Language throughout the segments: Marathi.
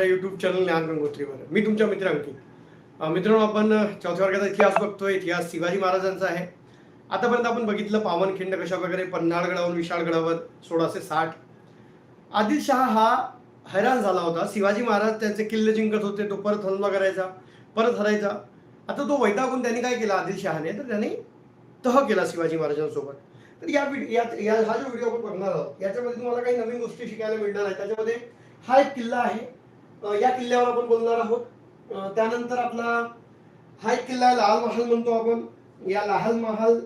माझ्या युट्यूब चॅनल ज्ञान गंगोत्रीवर मी तुमच्या मित्र अंकित मित्रांनो आपण चौथ्या वर्गाचा इतिहास बघतोय. इतिहास शिवाजी महाराजांचा आहे. आतापर्यंत आपण बघितलं पावनखिंड कशा प्रकारे पन्हाळगडावर विशाळगडावर सोळाशे साठ. आदिलशहा हा हैराण झाला होता. शिवाजी महाराज त्यांचे किल्ले जिंकत होते. तो परत हल्ला करायचा परत हरायचा. आता तो वैतागून त्यांनी काय केला? आदिलशहाने तर त्यांनी तह केला शिवाजी महाराजांसोबत. तर या या या- हा जो व्हिडिओ आपण बघणार आहोत याच्यामध्ये तुम्हाला काही नवीन गोष्टी शिकायला मिळणार आहेत. त्याच्यामध्ये हा एक किल्ला आहे. या किल्ल्यावर आपण बोलणार आहोत. त्यानंतर आपला हा एक किल्ला लाल महाल म्हणतो आपण. या लाल महाल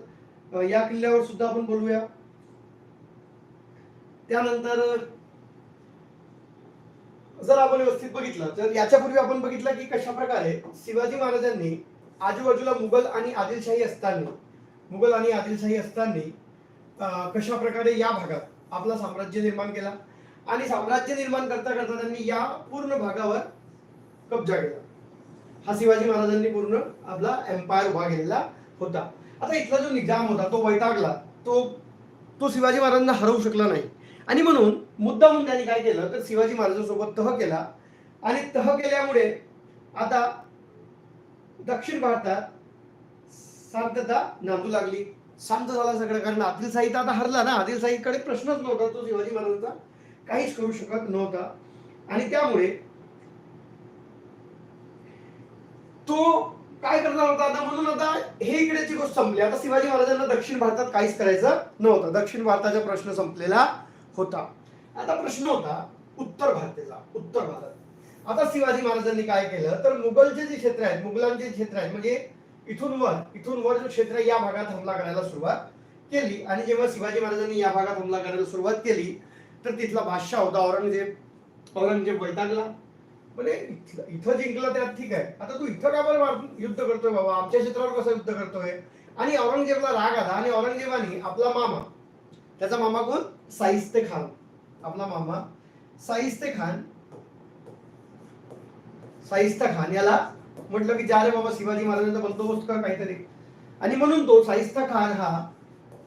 या किल्ल्यावर सुद्धा आपण बोलूया. त्यानंतर जर आपण व्यवस्थित बघितलं तर याच्यापूर्वी आपण बघितलं की कशा प्रकारे शिवाजी महाराजांनी आजूबाजूला मुघल आणि आदिलशाही असताना मुघल आणि आदिलशाही असताना कशा प्रकारे या भागात आपला साम्राज्य निर्माण केला? आणि साम्राज्य निर्माण करता करता त्यांनी या पूर्ण भागावर कब्जा केला. हा शिवाजी महाराजांनी पूर्ण आपला एम्पायर उभा केलेला होता. आता इथला जो निजाम होता तो वैतागला. तो तो शिवाजी महाराजांना हरवू शकला नाही. आणि म्हणून मुद्दा म्हणून त्यांनी काय केलं तर शिवाजी महाराजांसोबत तह केला. आणि तह केल्यामुळे आता दक्षिण भारतात शांतता नांदू लागली. शांत झाला सगळं कारण आदिलशाही तर आता हरला ना. आदिलशाहीकडे प्रश्नच नव्हता. तो शिवाजी महाराजांचा काहीच करू शकत नव्हता. आणि त्यामुळे तो काय करणार होता? आता म्हणून आता हे इकडेची गोष्ट संपली. आता शिवाजी महाराजांना दक्षिण भारतात काहीच करायचं नव्हतं. दक्षिण भारताचा प्रश्न संपलेला होता. आता प्रश्न होता उत्तर भारताचा उत्तर भारत. आता शिवाजी महाराजांनी काय केलं? तर मुघलचे जे क्षेत्र आहेत मुघलांचे क्षेत्र आहेत म्हणजे इथून वर इथून वर जो क्षेत्र या भागात हमला करायला सुरुवात केली. आणि जेव्हा शिवाजी महाराजांनी या भागात हमला करायला सुरुवात केली तर तिथला बादशाह होता औरंगजेब. औरंगजेब वैतागला. म्हणजे इथं जिंकला त्यात ठीक आहे. आता तू इथं का बरं युद्ध करतोय बाबा? आमच्या क्षेत्रावर कसं युद्ध करतोय? आणि औरंगजेबला राग आला आणि औरंगजेबाने आपला मामा त्याचा मामा कोण? साईस्ते खान. आपला मामा साईस्ते खान. साईस्ता खान याला म्हटलं की जा रे बाबा शिवाजी महाराजांचा बंदोबस्त कर काहीतरी. आणि म्हणून तो साईस्ता खान हा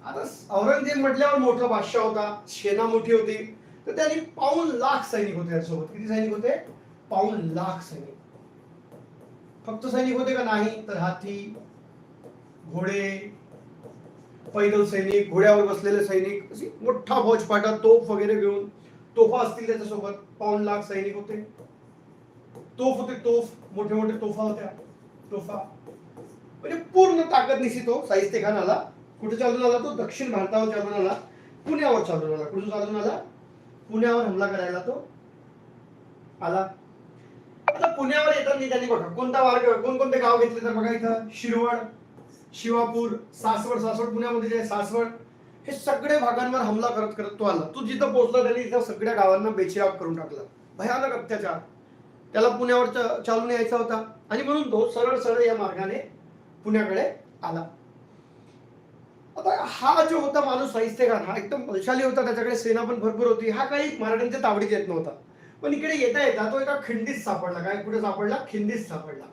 आता औरंगजेब म्हटल्यावर मोठा बादशाह होता सेना मोठी होती. तर त्यांनी पाऊन लाख सैनिक होते त्यासोबत किती सैनिक होते? पाऊन लाख सैनिक. फक्त सैनिक होते का नाही? तर हाती घोडे पैदल सैनिक घोड्यावर बसलेले सैनिक अशी मोठा फौजफाटा तोफ वगैरे घेऊन तोफा असतील त्याच्यासोबत. पाऊन लाख सैनिक होते. तोफ होते तोफ. मोठे मोठे तोफा होत्या. तोफा. म्हणजे पूर्ण ताकद निशी तो हो, साहित्य खानाला. कुठे चालून आला तो? दक्षिण भारतावर चालून आला. पुण्यावर चालून आला. कुठून चालून आला? पुण्यावर हमला करायला तो आला. आता पुण्यावर येताना त्यांनी बघा कोणता वार्ग कोणकोणते गाव घेतले तर बघा इथं? शिरवड शिवापूर सासवड सासवड पुण्यामध्ये जे सासवड हे सगळे भागांवर हमला करत करत तो आला. तो जिथं पोहोचला त्यांनी तिथं सगळ्या गावांना बेचिराव करून टाकला. भयानक अत्याचार. त्याला पुण्यावर च- चालून यायचा होता. आणि म्हणून तो सरळ सरळ या मार्गाने पुण्याकडे आला. आता हा जो होता माणूस साहित्यकार हा एकदम बलशाली होता त्याच्याकडे सेना पण भरपूर होती हा काही मराठ्यांच्या तावडीत येत नव्हता. पण इकडे येता येता तो एका खिंडीत सापडला. काय कुठे सापडला? खिंडीत सापडला.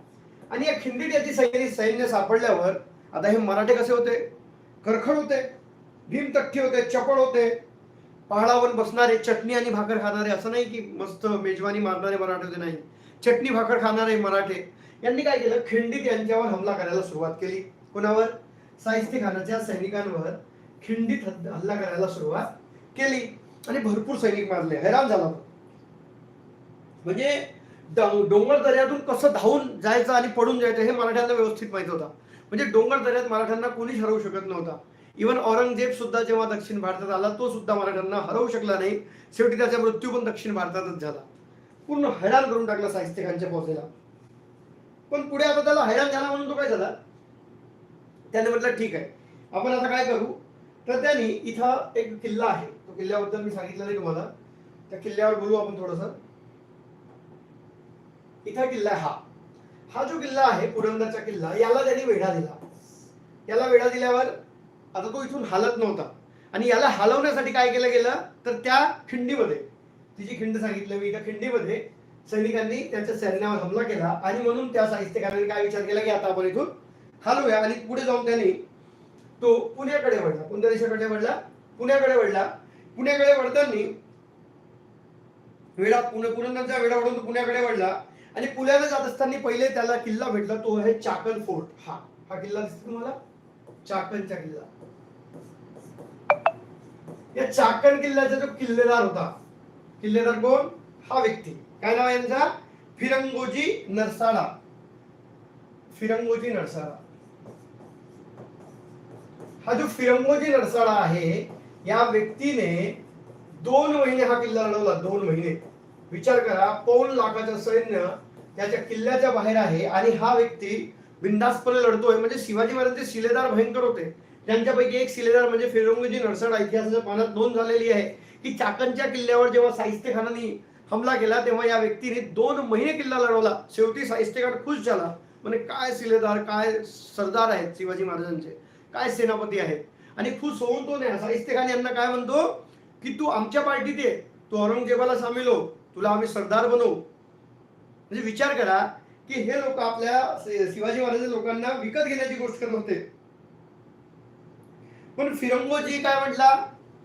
आणि या खिंडीत याची सैन्य सैन्य सापडल्यावर आता हे मराठे कसे होते? करखड होते भीमतट्टी होते चपळ होते. पहाडावर बसणारे चटणी आणि भाकर खाणारे असं नाही की मस्त मेजवानी मारणारे मराठे होते नाही. चटणी भाकर खाणारे मराठे. यांनी काय केलं? खिंडीत यांच्यावर हमला करायला सुरुवात केली. कोणावर? साहित्य खानाच्या सैनिकांवर खिंडीत हल्ला करायला सुरुवात केली. आणि भरपूर सैनिक मारले. हैराण झाला म्हणजे डोंगर दर्यातून कसं धावून जायचं आणि पडून जायचं हे मराठ्यांना व्यवस्थित माहीत होता. म्हणजे डोंगर दर्यात मराठ्यांना कोणीच हरवू शकत नव्हता. इवन औरंगजेब सुद्धा जेव्हा दक्षिण भारतात आला तो सुद्धा मराठ्यांना हरवू शकला नाही. शेवटी त्याचा मृत्यू पण दक्षिण भारतातच झाला. पूर्ण हैराण करून टाकला साहित्यकांच्या पोहोचेला पण पुढे आता त्याला हैराण झाला म्हणून तो काय झाला? त्याने म्हटलं ठीक आहे. आपण आता काय करू? तर त्यांनी इथं एक किल्ला आहे. तो किल्ल्याबद्दल मी सांगितलं नाही तुम्हाला. त्या किल्ल्यावर बोलू आपण थोडस. इथं किल्ला आहे. हा. हा जो किल्ला आहे पुरंदरचा किल्ला याला त्यांनी वेढा दिला. याला वेढा दिल्यावर आता तो इथून हालत नव्हता. आणि याला हलवण्यासाठी काय केलं गेलं? तर त्या खिंडीमध्ये तिची खिंड सांगितलं मी त्या खिंडीमध्ये सैनिकांनी त्यांच्या सैन्यावर हमला केला. आणि म्हणून त्या साहित्यकारांनी काय विचार केला की आता आपण इथून हलवूया आणि पुढे जाऊन त्यांनी तो पुण्याकडे वळला. कोणत्या देशाकडे वळला? पुण्याकडे वळला. पुण्याकडे वळताना वेळा पुणे पुरंदरचा वेळा वळून तो पुण्याकडे वळला. आणि पुण्याला जात असताना पहिले त्याला किल्ला भेटला. तो आहे चाकण फोर्ट. हा. हा किल्ला दिसतो तुम्हाला? चाकणचा किल्ला. या चाकण किल्ल्याचा जो किल्लेदार होता किल्लेदार कोण? हा व्यक्ती. काय नाव यांचा? फिरंगोजी नरसाळा. फिरंगोजी नरसाळा. हा जो फिरंगोजी नरसाळा आहे या व्यक्तीने दोन महिने हा किल्ला लढवला दोन महिने. विचार करा पौन लाखाचं सैन्य त्याच्या किल्ल्याच्या बाहेर आहे आणि हा व्यक्ती बिंदासपणे लढतोय. म्हणजे शिवाजी महाराजांचे शिलेदार भयंकर होते. त्यांच्यापैकी एक शिलेदार म्हणजे फिरंगोजी नरसाळा इतिहासाच्या पानात नोंद झालेली आहे की चाकणच्या किल्ल्यावर जेव्हा साहित्य खानाने हमला केला तेव्हा या व्यक्तीने दोन महिने किल्ला लढवला. शेवटी साहित्यकार खुश झाला. म्हणजे काय शिलेदार काय सरदार आहेत शिवाजी महाराजांचे? काय सेनापती आहेत? आणि खुश होऊन तो नाही साहित्य खान यांना काय म्हणतो? की तू आमच्या पार्टीत ये तू औरंगजेबाला सामील हो तुला आम्ही सरदार बनवू. म्हणजे विचार करा की हे लोक आपल्या शिवाजी महाराज लोकांना विकत घेण्याची गोष्ट करत. होते पण फिरंगोजी काय म्हटला?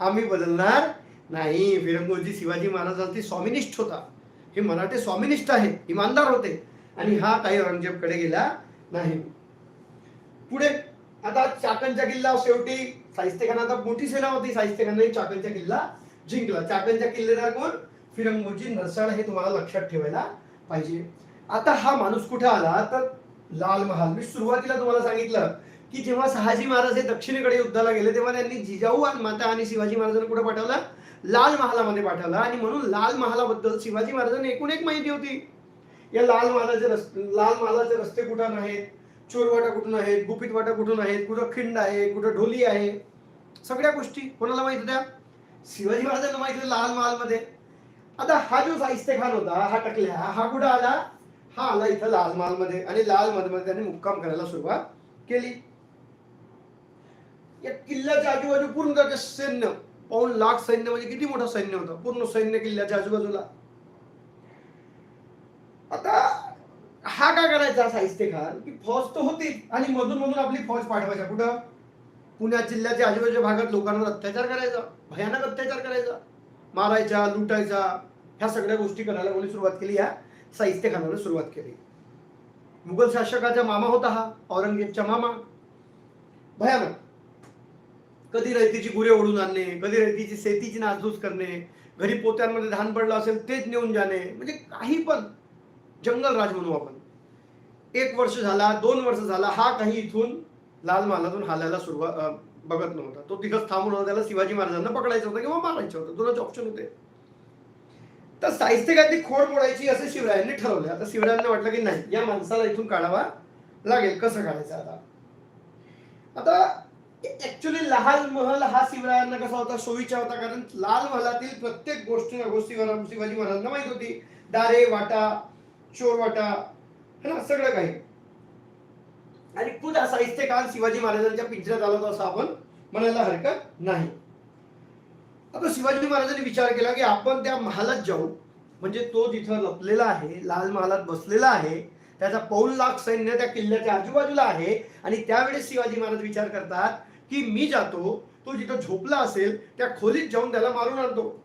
आम्ही बदलणार नाही. फिरंगोजी शिवाजी महाराजांचे स्वामिनिष्ठ होता. हे मराठे स्वामिनिष्ठ आहे इमानदार होते. आणि हा काही औरंगजेबकडे गेला नाही. पुढे आता चाकणचा किल्ला शेवटी साहित्य आता मोठी सेना होती. साहित्य खानाने चाकणचा किल्ला जिंकला. चाकणच्या किल्लेदार कोण? फिरंगोजी नरसाळ हे तुम्हाला लक्षात ठेवायला पाहिजे. आता हा माणूस कुठे आला? तर लाल महाल. मी सुरुवातीला तुम्हाला सांगितलं की जेव्हा शहाजी महाराज हे दक्षिणेकडे युद्धाला गेले तेव्हा त्यांनी जिजाऊ आणि माता आणि शिवाजी महाराजांना कुठे पाठवलं? लाल महालामध्ये पाठवलं. आणि म्हणून लाल महालाबद्दल शिवाजी महाराजांनी एकूण एक माहिती होती. या लाल महालाचे रस्ते लाल महालाचे रस्ते कुठं नाहीत? चोर चोरवाटा कुठून आहेत गुपित वाटा कुठून आहेत कुठं खिंड आहे कुठं ढोली आहे सगळ्या गोष्टी कोणाला माहीत होत्या? शिवाजी महाराजांना माहीत होत्या लाल महालमध्ये. आता हा जो साहित्य खान होता हा टकल्या हा कुठं आला? हा आला इथं लाल महालमध्ये आणि लाल मध्ये त्यांनी मुक्काम करायला सुरुवात केली. या किल्ल्याच्या आजूबाजू पूर्ण त्याचे सैन्य पाऊन लाख सैन्य म्हणजे किती मोठं सैन्य होतं? पूर्ण सैन्य किल्ल्याच्या आजूबाजूला. आता हा काय करायचा साहित्य खान की फौज तर होतीच. आणि मधून मधून आपली फौज पाठवायच्या कुठं? पुण्यात जिल्ह्याच्या आजूबाजूच्या भागात लोकांवर अत्याचार करायचा. भयानक अत्याचार करायचा. मारायचा लुटायचा. ह्या सगळ्या गोष्टी करायला कोणी सुरुवात केली? या साहित्य खानानं सुरुवात केली. मुघल शासकाचा मामा होता हा. औरंगजेबचा मामा. भयानक. कधी रयतीची गुरे ओढून आणणे कधी रयतीची शेतीची नासधूस करणे घरी पोत्यांमध्ये धान पडलं असेल तेच नेऊन जाणे. म्हणजे काही पण. जंगल राज म्हणू आपण. एक वर्ष झाला दोन वर्ष झाला हा काही इथून लाल महालातून हालायला सुरुवात बघत नव्हता. तो तिथंच थांबून होता त्याला शिवाजी महाराजांना पकडायचं होतं किंवा मारायचं होतं. दोनच ऑप्शन होते. तर साहित्यकांनी खोड मोडायची असं शिवरायांनी ठरवलं. आता शिवरायांना वाटलं की नाही या माणसाला इथून काढावा लागेल. कसं काढायचं आता? आता ऍक्च्युली लाल महल हा शिवरायांना कसा होता? सोयीचा होता. कारण लाल महालातील प्रत्येक गोष्टी गोष्टी शिवाजी महाराजांना माहीत होती. दारे वाटा चोर वाटा है ना? सगळं काही. आणि खुद हा साहित्य काळ शिवाजी महाराजांच्या पिंजऱ्यात आला होता असं आपण म्हणायला हरकत नाही. आता शिवाजी महाराजांनी विचार केला की आपण त्या महालात जाऊ. म्हणजे तो जिथं लपलेला आहे लाल महालात बसलेला आहे त्याचा पौल लाख सैन्य त्या किल्ल्याच्या आजूबाजूला आहे आणि त्यावेळेस शिवाजी महाराज विचार करतात की मी जातो तो जिथं झोपला असेल त्या खोलीत जाऊन त्याला मारून आणतो.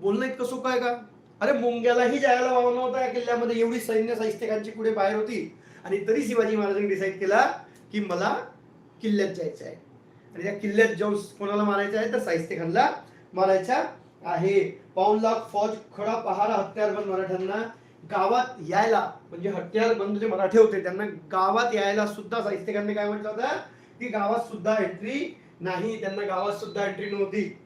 बोलणं इतकं सोपं आहे का? अरे मुंग्यालाही जायला वाव नव्हता या किल्ल्यामध्ये. एवढी सैन्य साहित्यकांची पुढे बाहेर होती. आणि तरी शिवाजी महाराजांनी डिसाईड केला की मला किल्ल्यात जायचं आहे. आणि त्या किल्ल्यात जाऊन कोणाला मारायचं आहे? तर साहित्यखानला मारायचा आहे. पाऊन लाख फौज खडा पहारा हत्यारबंद मराठ्यांना गावात यायला म्हणजे हत्यारबंद जे मराठे होते त्यांना गावात यायला सुद्धा साहित्यकांनी काय म्हटलं होतं? की गावात सुद्धा एंट्री नाही. त्यांना गावात सुद्धा एंट्री नव्हती.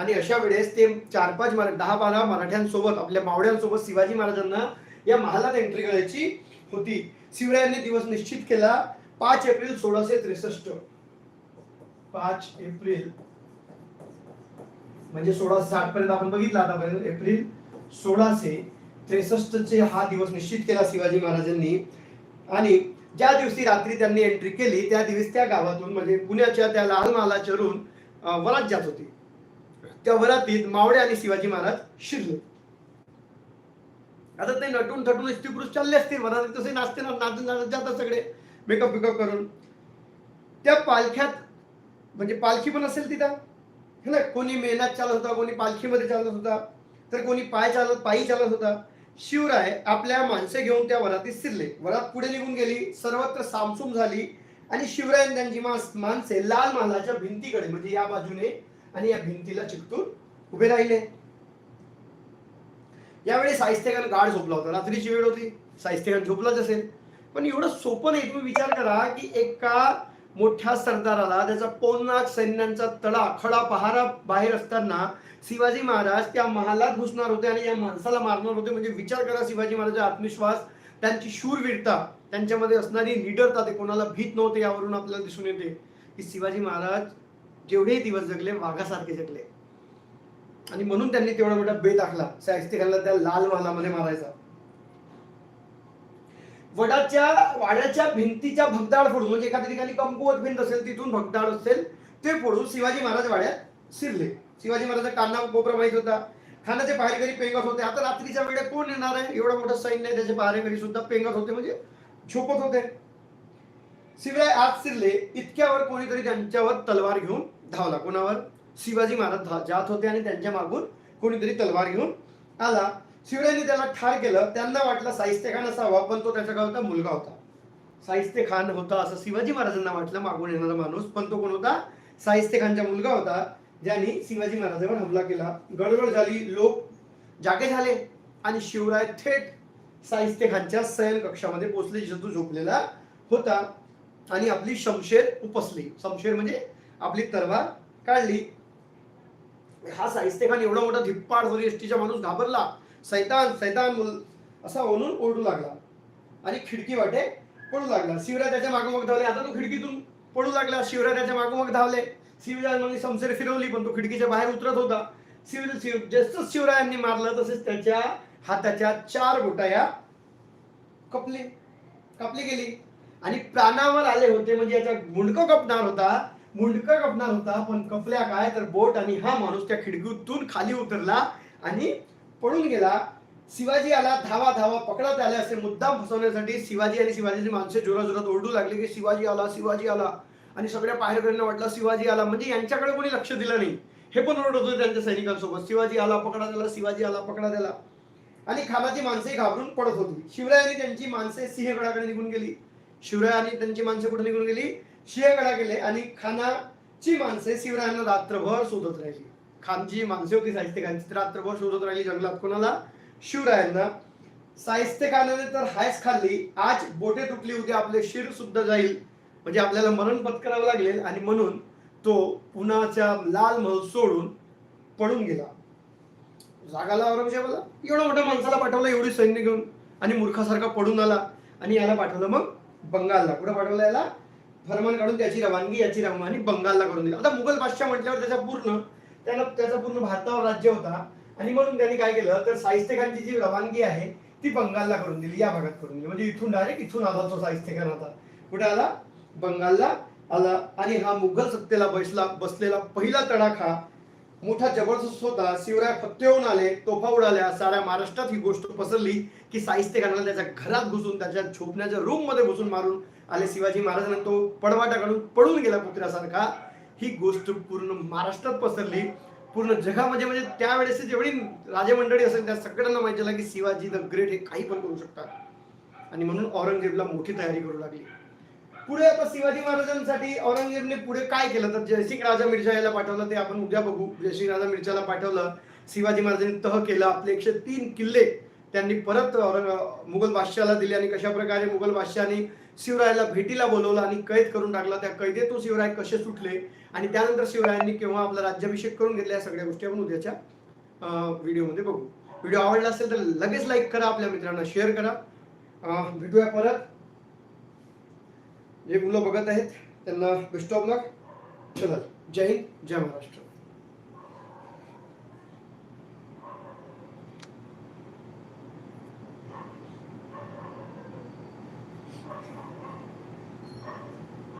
आणि अशा वेळेस ते चार पाच मरा दहा बारा मराठ्यांसोबत आपल्या मावळ्यांसोबत शिवाजी महाराजांना या महालात एंट्री करायची होती. शिवरायांनी दिवस निश्चित केला. पाच एप्रिल सोळाशे त्रेसष्ट. पाच एप्रिल. म्हणजे सोळाशे साठ पर्यंत आपण बघितलं आतापर्यंत एप्रिल सोळाशे त्रेसष्ट चे हा दिवस निश्चित केला शिवाजी महाराजांनी. आणि ज्या दिवशी रात्री त्यांनी एंट्री केली त्या दिवशी त्या गावातून म्हणजे पुण्याच्या त्या लाल महालाच्यावरून अं, वरात जात होती. त्या वरातीत मावळे आणि शिवाजी महाराज शिरले. आता ते नटून थटून स्त्री पुरुष चालले असतील वरातीत तसे नाचते ना नाचत नाचत जातात सगळे. मेकअप बिकअप करून. त्या पालख्यात म्हणजे पालखी पण असेल तिथं. है ना? कोणी मेहनत चालत होता कोणी पालखीमध्ये चालत होता. तर कोणी पाय चालत पायी चालत होता. शिवराय आपल्या माणसे घेऊन त्या वरातीत शिरले. वरात पुढे निघून गेली सर्वत्र सामसूम झाली. आणि शिवरायन त्यांची मास- माणसे लाल महालाच्या भिंतीकडे म्हणजे या बाजूने आणि या भिंतीला चिकटून उभे राहिले. यावेळी साहित्यकार गाढ झोपला होता. रात्रीची वेळ होती. साहित्यकार झोपलाच असेल. पण एवढं सोपं नाही. तुम्ही विचार करा की एका मोठ्या सरदाराला त्याचा पौनाक सैन्यांचा तळा खडा पहारा बाहेर असताना शिवाजी महाराज त्या महालात घुसणार होते आणि या माणसाला मारणार होते. म्हणजे विचार करा शिवाजी महाराजांचा आत्मविश्वास. त्यांची शूरवीरता त्यांच्यामध्ये असणारी निडरता ते कोणाला भीत नव्हते यावरून आपल्याला दिसून येते. की शिवाजी महाराज जेवढेही दिवस जगले वाघासारखे जगले. आणि म्हणून त्यांनी तेवढा मोठा बेत आखला. शाहिस्तेखानला त्या लाल महालामध्ये मारायचा. वडाच्या वाड्याच्या भिंतीच्या भगदाड फोडून म्हणजे एखाद्या ठिकाणी कमकुवत भिंत असेल तिथून भगदाड असेल ते फोडून शिवाजी महाराज वाड्यात शिरले. शिवाजी महाराज कान्हा कोपरा माहीत होता. खानाचे पहारेकरी पेंगत होते. आता रात्रीच्या वेळेत कोण येणार आहे? एवढं मोठं सैन्य त्याचे पहारेकरी सुद्धा पेंगत होते म्हणजे झोपत होते. शिवराय आत शिरले इतक्यावर कोणीतरी त्यांच्यावर तलवार घेऊन धावला. कोणावर? शिवाजी महाराज जात होते आणि त्यांच्या मागून कोणीतरी तलवार घेऊन आला. शिवरायांनी त्याला ठार केलं. त्यांना वाटलं साहित्य खान असावा पण तो त्याच्या होता? मुलगा होता. साहित्य खान होता असं शिवाजी महाराजांना वाटलं मागून येणारा माणूस. पण तो कोण होता? साहित्य खानचा मुलगा होता ज्यांनी शिवाजी महाराजांवर हमला केला. गडबड झाली लोक जागे झाले आणि शिवराय थेट साहित्य खानच्या शयन कक्षामध्ये पोचले जिथं तो झोपलेला होता. आणि आपली शमशेर उपसली. शमशेर म्हणजे आपली तलवार काढली. हा साहित्यखान एवढा मोठा धिप्पाड होरी एसटीचा माणूस घाबरला. सैतान सैतान असा म्हणून ओरडू लागला. आणि खिडकी वाटे पडू लागला. शिवराय त्याच्या मागोमाग धावले. आता तो खिडकीतून पडू लागला. शिवराय त्याच्या मागोमाग धावले. शिवरायांनी समशेर फिरवली पण तो खिडकीच्या बाहेर उतरत होता. शिव शिव जसं शिवरायांनी मारलं तसेच त्याच्या हाताच्या चार बोटा या कपली कापली गेली आणि प्राणावर आले होते म्हणजे याचा मुंडकं कपणार होता मुंडकं कपणार होता पण कपल्या काय तर बोट आणि हा माणूस त्या खिडकीतून खाली उतरला आणि पळून गेला. शिवाजी आला धावा धावा पकडत आले असे मुद्दाम फसवण्यासाठी शिवाजी आणि शिवाजीची माणसे जोरा जोरात ओरडू लागले की शिवाजी आला शिवाजी आला. आणि सगळ्या पाहेरकऱ्यांना वाटलं शिवाजी आला. म्हणजे यांच्याकडे कोणी लक्ष दिलं नाही. हे पण ओरडत होते त्यांच्या सैनिकांसोबत. शिवाजी आला पकडा त्याला शिवाजी आला पकडा त्याला आणि खानाची माणसे घाबरून पडत होती. शिवरायांनी त्यांची माणसे सिंहगडाकडे निघून गेली. शिवराय आणि त्यांची माणसं कुठे निघून गेली? सिंहगडा गेले आणि खानाची माणसे शिवरायांना रात्रभर शोधत राहिली. खानची माणसे होती साहित्यकांची रात्रभर शोधत राहिली जंगलात कोणाला? शिवरायांना. साहित्यकानाने तर हायच खाल्ली. आज बोटे तुटली होती आपले शिर सुद्धा जाईल. म्हणजे आपल्याला मरण पत्करावं लागेल आणि म्हणून तो पुण्याच्या लाल महल सोडून पडून गेला. जागाला औरंगजेबाला. एवढं मोठ्या माणसाला पाठवलं एवढी सैन्य घेऊन. आणि मूर्खासारखा पडून आला. आणि याला पाठवलं मग बंगालला. कुठं पाठवलं याला फरमान काढून त्याची रवानगी याची रवानगी बंगालला करून दिली. आता मुघल बादशाह म्हटल्यावर त्याचा पूर्ण त्याला त्याचा पूर्ण भारतावर राज्य होता. आणि म्हणून त्यांनी काय केलं? तर साहित्यकांची जी रवानगी आहे ती बंगालला करून दिली या भागात करून दिली. म्हणजे इथून डायरेक्ट इथून आला तो साहित्यकार होता. कुठे आला? बंगालला आला. आणि हा मुघल सत्तेला बसला बसलेला पहिला तडाखा मोठा जबरदस्त होता. शिवराय फत्तेहून आले तोफा उडाल्या. साऱ्या महाराष्ट्रात ही गोष्ट पसरली की साहित्य घालणार त्याच्या घरात घुसून त्याच्या झोपण्याच्या रूममध्ये घुसून मारून आले शिवाजी महाराजांना. तो पडवाटा काढून पडून गेला कुत्र्यासारखा. ही गोष्ट पूर्ण महाराष्ट्रात पसरली. पूर्ण जगामध्ये म्हणजे त्यावेळेस जेवढी राजमंडळी असेल त्या सगळ्यांना माहिती झालं की शिवाजी द ग्रेट हे काही पण करू शकतात. आणि म्हणून औरंगजेबला मोठी तयारी करू लागली. पुढे आता शिवाजी महाराजांसाठी औरंगजेबने पुढे काय केलं? तर जयसिंग राजा मिर्झा याला पाठवलं ते आपण उद्या बघू. जयसिंग राजा मिर्झाला पाठवलं. शिवाजी महाराजांनी तह केलं आपले एकशे तीन किल्ले त्यांनी परत औरंग मुघल बादशाहला दिले आणि कशा प्रकारे मुघल बादशहाने शिवरायाला भेटीला बोलवलं आणि कैद करून टाकला त्या कैदेतून शिवराय कसे सुटले आणि त्यानंतर शिवरायांनी केव्हा आपला राज्याभिषेक करून घेतला या सगळ्या गोष्टी आपण उद्याच्या व्हिडिओमध्ये बघू. व्हिडिओ आवडला असेल तर लगेच लाईक करा आपल्या मित्रांना शेअर करा. भेटूया परत. जे मुलं बघत आहेत. त्यांना बेस्ट ऑफ लक चला जय हिंद जय महाराष्ट्र.